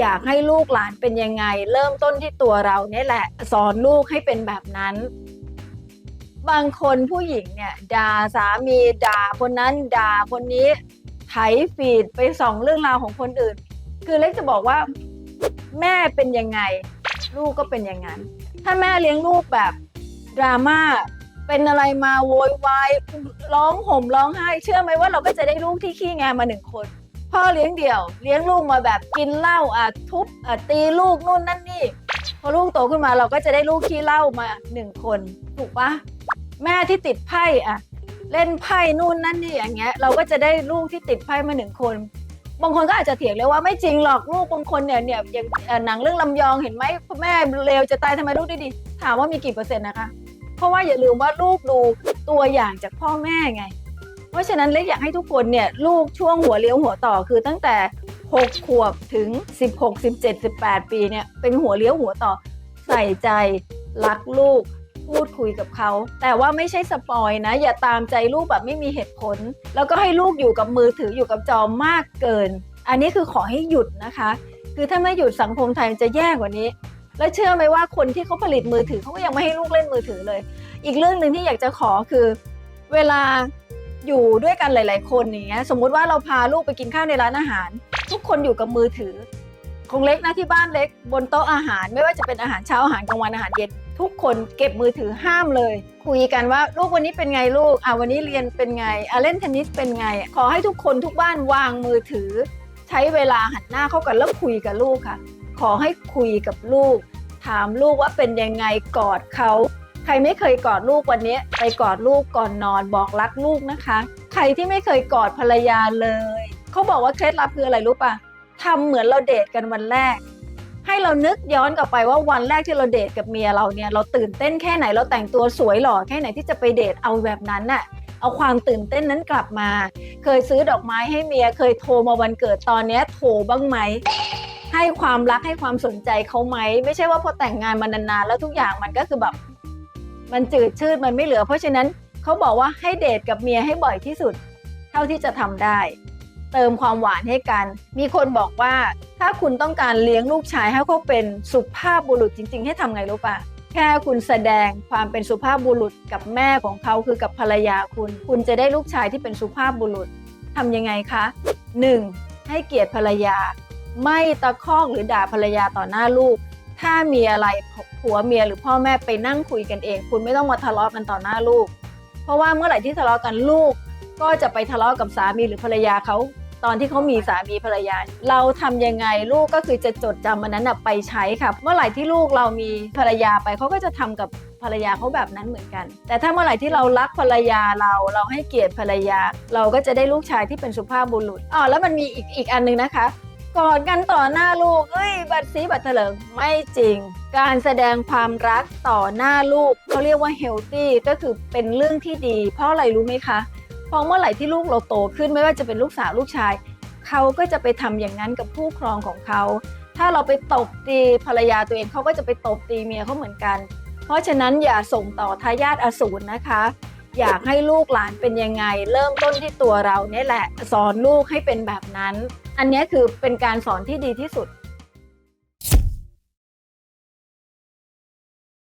อยากให้ลูกหลานเป็นยังไง เริ่มต้นที่ตัวเราเนี่ยแหละ สอนลูกให้เป็นแบบนั้น บางคนผู้หญิงเนี่ยด่าสามีด่าคนนั้นด่าคนนี้ไถฟีดไปส่องเรื่องราวของคนอื่น คือเล็กจะบอกว่า แม่เป็นยังไง ลูกก็เป็นอย่างนั้น ถ้าแม่เลี้ยงลูกแบบดราม่าเป็นอะไรมาโวยวายร้องห่มร้องไห้ เชื่อไหมว่าเราก็จะได้ลูกที่ขี้งมาหนึ่งคน พ่อเลี้ยงเดี่ยว เลี้ยงลูกมาแบบกินเหล้าอะทุบอะตีลูกนู่นนั่นนี่ พอลูกโตขึ้นมาเราก็จะได้ลูกขี้เหล้ามาหนึ่งคน ถูกปะแม่ที่ติดไพ่อะ เล่นไพ่นู่นนั่นนี่อย่างเงี้ย เราก็จะได้ลูกที่ติดไพ่มาหนึ่งคน บางคนก็อาจจะเถียงเลยว่าไม่จริงหรอกลูกบางคนเนี่ยเนี่ยอย่างหนังเรื่องลำยองเห็นไหมแม่เลวจะตายทำไมลูกได้ดี ถามว่ามีกี่เปอร์เซ็นต์นะคะ เพราะว่าอย่าลืมว่าลูกดูตัวอย่างจากพ่อแม่ไง เพราะฉะนั้นเล็กอยากให้ทุกคนเนี่ยลูกช่วงหัวเลี้ยวหัวต่อคือตั้งแต่ 6 ขวบถึง 16 17 18 ปีเนี่ยเป็นหัวเลี้ยวหัวต่อ ใส่ใจรักลูกพูดคุยกับเขา แต่ว่าไม่ใช่สปอยนะ อย่าตามใจลูกแบบไม่มีเหตุผล แล้วก็ให้ลูกอยู่กับมือถืออยู่กับจอมากเกิน อันนี้คือขอให้หยุดนะคะ คือถ้าไม่หยุดสังคมไทยมันจะแย่กว่านี้ แล้วเชื่อไหมว่าคนที่เขาผลิตมือถือเขาก็ยังไม่ให้ลูกเล่นมือถือเลย อีกเรื่องหนึ่งที่อยากจะขอคือ เวลา อยู่ด้วยกันหลาย ๆ คนอย่างเงี้ยสมมุติว่าเราพาลูกไปกินข้าวในร้านอาหาร ทุกคนอยู่กับมือถือของเล็กนะที่บ้านเล็ก บนโต๊ะอาหาร ไม่ว่าจะเป็นอาหารเช้าอาหารกลางวันอาหารเย็นทุกคนเก็บมือถือห้ามเลย คุยกันว่าลูกวันนี้เป็นไงลูกอะวันนี้เรียนเป็นไงอะเล่นเทนนิสเป็นไง ขอให้ทุกคนทุกบ้านวางมือถือ ใช้เวลาหันหน้าเข้ากันแล้วคุยกับลูกค่ะ ขอให้คุยกับลูก ถามลูกว่าเป็นยังไงกอดเขา ใครไม่เคยกอดลูกวันนี้ ไปกอดลูกก่อนนอนบอกรักลูกนะคะ ใครที่ไม่เคยกอดภรรยาเลยเขาบอกว่าเคล็ดลับคืออะไรรู้ปะทำเหมือนเราเดทกันวันแรก ให้เรานึกย้อนกลับไปว่าวันแรกที่เราเดทกับเมียเราเนี่ยเราตื่นเต้นแค่ไหนเราแต่งตัวสวยหล่อแค่ไหนที่จะไปเดทเอาแบบนั้นน่ะเอาความตื่นเต้นนั้นกลับมา เคยซื้อดอกไม้ให้เมียเคยโทรมาวันเกิดตอนนี้โทรบ้างไหมให้ความรักให้ความสนใจเขาไหม ไม่ใช่ว่าพอแต่งงานมานานๆแล้วทุกอย่างมันก็คือแบบ มันจืดชืดมันไม่เหลือ เพราะฉะนั้นเขาบอกว่าให้เดทกับเมียให้บ่อยที่สุด เท่าที่จะทำได้ เติมความหวานให้กัน มีคนบอกว่าถ้าคุณต้องการเลี้ยงลูกชายให้เขาเป็นสุภาพบุรุษจริง ๆ ให้ทำไงรู้ปะแค่คุณแสดงความเป็นสุภาพบุรุษกับแม่ของเขาคือกับภรรยาคุณ คุณจะได้ลูกชายที่เป็นสุภาพบุรุษทำยังไงคะ 1. ให้เกียรติภรรยา ไม่ตะคอกหรือด่าภรรยาต่อหน้าลูก ถ้ามีอะไรผัวเมียหรือพ่อแม่ไปนั่งคุยกันเอง คุณไม่ต้องมาทะเลาะกันต่อหน้าลูก เพราะว่าเมื่อไหร่ที่ทะเลาะกันลูก ก็จะไปทะเลาะกับสามีหรือภรรยาเขาตอนที่เขามีสามีภรรยา เราทำยังไงลูกก็คือจะจดจำมันนั้นไปใช้ค่ะ เมื่อไหร่ที่ลูกเรามีภรรยาไปเขาก็จะทำกับภรรยาเขาแบบนั้นเหมือนกัน แต่ถ้าเมื่อไหร่ที่เรารักภรรยาเราเราให้เกียรติภรรยา เราก็จะได้ลูกชายที่เป็นสุภาพบุรุษอ๋อแล้วมันมีอีกอีกอันหนึงนะคะ กอดกันต่อหน้าลูกเอ้ย บัตรซีบัตรเถลิงไม่จริง การแสดงความรักต่อหน้าลูกเขาเรียกว่าเฮลตี้ก็คือเป็นเรื่องที่ดี เพราะอะไรรู้ไหมคะพราะเมื่อไหร่ที่ลูกเราโตขึ้นไม่ว่าจะเป็นลูกสาวลูกชาย เขาก็จะไปทำอย่างนั้นกับผู้ครองของเขา ถ้าเราไปตบตีภรรยาตัวเองเขาก็จะไปตบตีเมียเขาเหมือนกัน เพราะฉะนั้นอย่าส่งต่อทายาทอสูรนะคะ อยากให้ลูกหลานเป็นยังไง เริ่มต้นที่ตัวเราเนี่ยแหละ สอนลูกให้เป็นแบบนั้น อันนี้คือเป็นการสอนที่ดีที่สุด